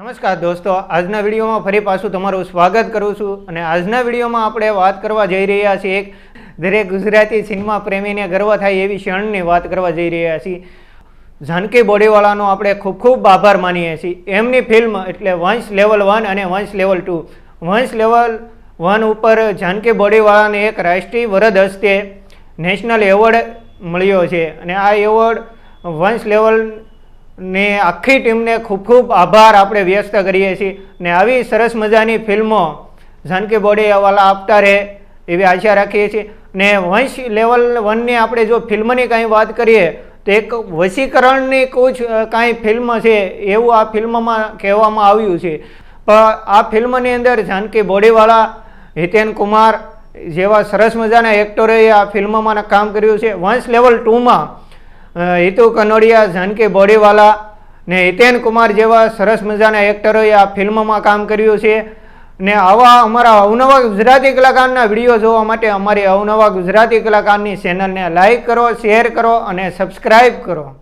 નમસ્કાર દોસ્તો, આજના વિડીયોમાં ફરી પાછું તમારું સ્વાગત કરું છું અને આજના વિડીયોમાં આપણે વાત કરવા જઈ રહ્યા છીએ એક દરેક ગુજરાતી સિનેમા પ્રેમીને ગર્વ થાય એવી ક્ષણની વાત કરવા જઈ રહ્યા છીએ. જાનકી બોડીવાલાનો આપણે ખૂબ ખૂબ આભાર માનીએ છીએ. એમની ફિલ્મ એટલે વંશ લેવલ વન અને Vansh level two. Vansh level one ઉપર જાનકી બોડીવાલાને એક રાષ્ટ્રીય વરદ હસ્તે નેશનલ એવોર્ડ મળ્યો છે અને આ એવોર્ડ વંશ લેવલ ને આખી ટીમને ખૂબ ખૂબ આભાર આપણે વ્યસ્ત કરીએ છીએ. ને આવી સરસ મજાની ફિલ્મો જાનકી બોડીવાલા આપતા રહે એવી આશા રાખીએ છીએ. ને વંશ લેવલ વનની આપણે જો ફિલ્મની કાંઈ વાત કરીએ, તો એક વશીકરણની કુછ કાંઈ ફિલ્મ છે એવું આ ફિલ્મમાં કહેવામાં આવ્યું છે. પણ આ ફિલ્મની અંદર જાનકી બોડીવાલા, હિતેન કુમાર જેવા સરસ મજાના એક્ટરોએ આ ફિલ્મમાં કામ કર્યું છે. વંશ લેવલ ટુમાં હિતુ કનોડિયા જાનકી બોડીવાલા ને હિતેન કુમાર જેવા સરસ મજાના એક્ટરોએ આ ફિલ્મમાં કામ કર્યું છે. ને આવા અમારા અવનવા ગુજરાતી કલાકારના વીડિયો જોવા માટે અમારી અવનવા ગુજરાતી કલાકારની ચેનલને લાઈક કરો શેર કરો અને સબસ્ક્રાઈબ કરો.